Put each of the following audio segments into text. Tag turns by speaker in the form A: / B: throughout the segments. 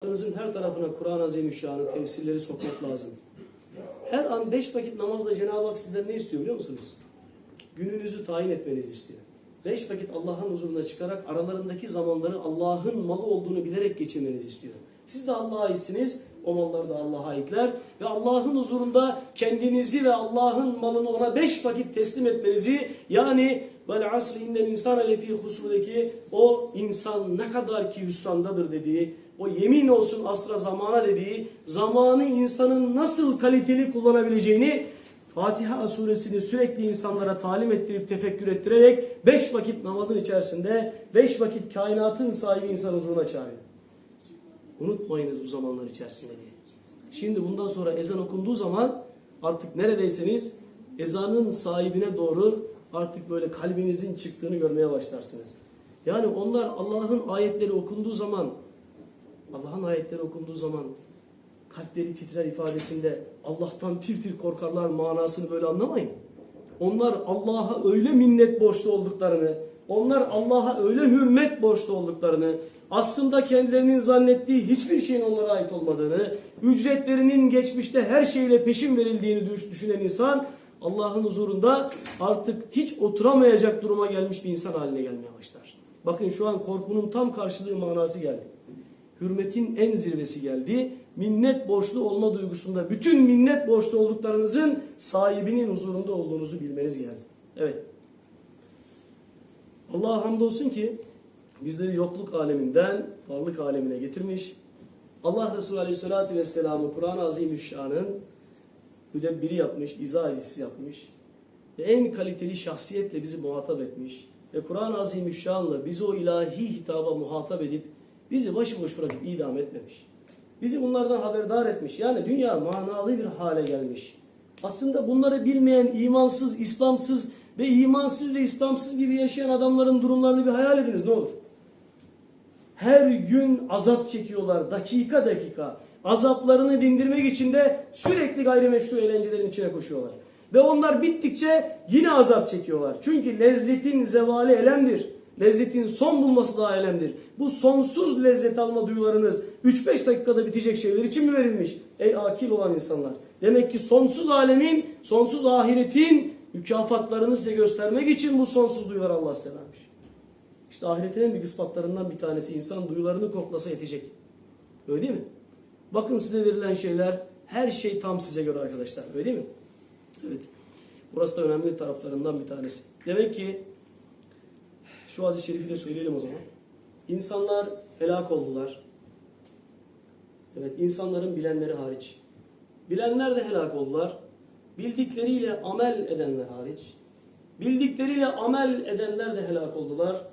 A: Hayatınızın her tarafına Kur'an-ı Azimüşşan'ı, tefsirleri sokmak lazım. Her an beş vakit namazla Cenab-ı Hak sizden ne istiyor biliyor musunuz? Gününüzü tayin etmenizi istiyor. Beş vakit Allah'ın huzuruna çıkarak aralarındaki zamanları Allah'ın malı olduğunu bilerek geçirmenizi istiyor. Siz de Allah'a aitsiniz, o mallar da Allah'a aitler. Ve Allah'ın huzurunda kendinizi ve Allah'ın malını ona beş vakit teslim etmenizi yani vel asri innen insan lefi husrudaki o insan ne kadar ki hüsrandadır dediği o yemin olsun asra zamana dediği zamanı insanın nasıl kaliteli kullanabileceğini Fatiha suresini sürekli insanlara talim ettirip tefekkür ettirerek beş vakit namazın içerisinde beş vakit kainatın sahibi insan huzuruna çağırıyor. Unutmayınız bu zamanlar içerisinde diye. Şimdi bundan sonra ezan okunduğu zaman artık neredeyseniz ezanın sahibine doğru artık böyle kalbinizin çıktığını görmeye başlarsınız. Yani onlar Allah'ın ayetleri okunduğu zaman Allah'ın ayetleri okunduğu zaman kalpleri titrer ifadesinde Allah'tan tir tir korkarlar manasını böyle anlamayın. Onlar Allah'a öyle minnet borçlu olduklarını, onlar Allah'a öyle hürmet borçlu olduklarını, aslında kendilerinin zannettiği hiçbir şeyin onlara ait olmadığını, ücretlerinin geçmişte her şeyle peşin verildiğini düş- düşünen insan Allah'ın huzurunda artık hiç oturamayacak duruma gelmiş bir insan haline gelmeye başlar. Bakın şu an korkunun tam karşılığı manası geldi hürmetin en zirvesi geldi. Minnet borçlu olma duygusunda bütün minnet borçlu olduklarınızın sahibinin huzurunda olduğunuzu bilmeniz geldi. Evet. Allah'a hamdolsun ki bizleri yokluk aleminden varlık alemine getirmiş. Allah Resulü Aleyhisselatü Vesselam'ı Kur'an-ı Azimüşşan'ın müdebbiri yapmış, izah edicisi yapmış. Ve en kaliteli şahsiyetle bizi muhatap etmiş. Ve Kur'an-ı Azimüşşan'la bizi o ilahi hitaba muhatap edip bizi başıboş bırakıp idam etmemiş. Bizi bunlardan haberdar etmiş. Yani dünya manalı bir hale gelmiş. Aslında bunları bilmeyen imansız, İslamsız ve imansız ve İslamsız gibi yaşayan adamların durumlarını bir hayal ediniz ne olur. Her gün azap çekiyorlar dakika dakika. Azaplarını dindirmek için de sürekli gayrimeşru eğlencelerin içine koşuyorlar. Ve onlar bittikçe yine azap çekiyorlar. Çünkü lezzetin zevali elemdir. Lezzetin son bulması da elemdir. Bu sonsuz lezzet alma duyularınız 3-5 dakikada bitecek şeyler için mi verilmiş? Ey akil olan insanlar. Demek ki sonsuz alemin, sonsuz ahiretin mükafatlarını size göstermek için bu sonsuz duyular Allah size vermiş. İşte ahiretin en büyük ispatlarından bir tanesi insan duyularını koklasa yetecek. Öyle değil mi? Bakın size verilen şeyler her şey tam size göre arkadaşlar. Öyle değil mi? Evet. Burası da önemli taraflarından bir tanesi. Demek ki şu hadis-i şerifi de söyleyelim o zaman. İnsanlar helak oldular. Evet, insanların bilenleri hariç. Bilenler de helak oldular. Bildikleriyle amel edenler hariç. Bildikleriyle amel edenler de helak oldular.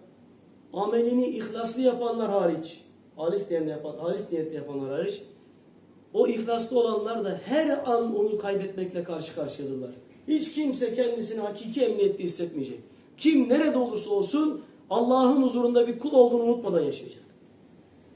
A: Amelini ihlaslı yapanlar hariç. Halis niyetle, yapan, halis niyetle yapanlar hariç. O ihlaslı olanlar da her an onu kaybetmekle karşı karşıyadılar. Hiç kimse kendisini hakiki emniyette hissetmeyecek. Kim nerede olursa olsun Allah'ın huzurunda bir kul olduğunu unutmadan yaşayacak.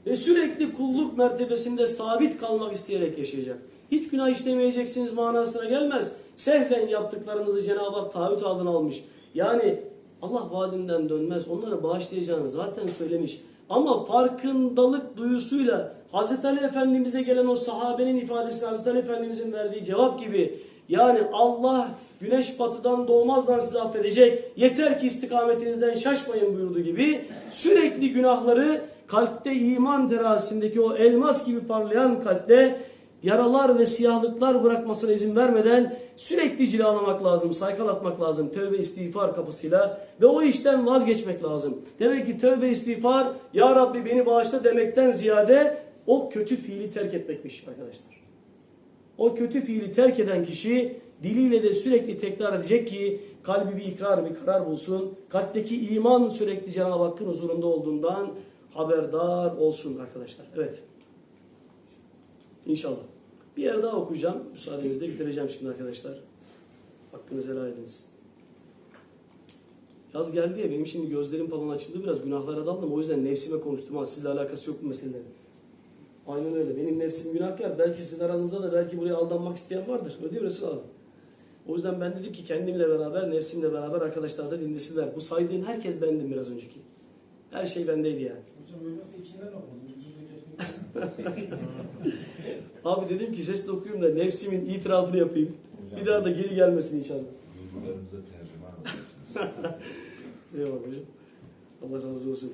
A: Ve sürekli kulluk mertebesinde sabit kalmak isteyerek yaşayacak. Hiç günah işlemeyeceksiniz manasına gelmez. Sehven yaptıklarınızı Cenab-ı Hak taahhüt adına almış. Yani Allah vaadinden dönmez. Onları bağışlayacağını zaten söylemiş. Ama farkındalık duyusuyla Hazreti Ali Efendimiz'e gelen o sahabenin ifadesi Hazreti Ali Efendimiz'in verdiği cevap gibi yani Allah güneş batıdan doğmazdan sizi affedecek. Yeter ki istikametinizden şaşmayın buyurduğu gibi sürekli günahları kalpte iman terazisindeki o elmas gibi parlayan kalpte yaralar ve siyahlıklar bırakmasına izin vermeden sürekli cilalamak lazım, saykalatmak lazım tövbe istiğfar kapısıyla ve o işten vazgeçmek lazım. Demek ki tövbe istiğfar ya Rabbi beni bağışla demekten ziyade o kötü fiili terk etmekmiş arkadaşlar. O kötü fiili terk eden kişi diliyle de sürekli tekrar edecek ki kalbi bir ikrar, bir karar bulsun. Kalpteki iman sürekli Cenab-ı Hakk'ın huzurunda olduğundan haberdar olsun arkadaşlar. Evet. İnşallah. Bir yer daha okuyacağım. Müsaadenizle bitireceğim şimdi arkadaşlar. Hakkınızı helal ediniz. Yaz geldi ya benim şimdi gözlerim falan açıldı biraz günahlara daldım. O yüzden nefsime konuştum. Ha, sizle alakası yok bu meselenin. Aynen öyle. Benim nefsim günahkar. Belki sizin aranızda da belki buraya aldanmak isteyen vardır. Öyle değil mi Resul abi? O yüzden ben dedim ki kendimle beraber, nefsimle beraber arkadaşlar da dinlesinler. Bu saydığım herkes bendim biraz önceki. Her şey bendeydi yani.
B: Hocam öyleyse içinden okudum.
A: Abi dedim ki sesle okuyayım da nefsimin itirafını yapayım.
B: Hocam,
A: Bir daha da geri gelmesin inşallah.
B: Duygularımıza tercüman oluyorsunuz.
A: Eyvallah hocam. Allah razı olsun.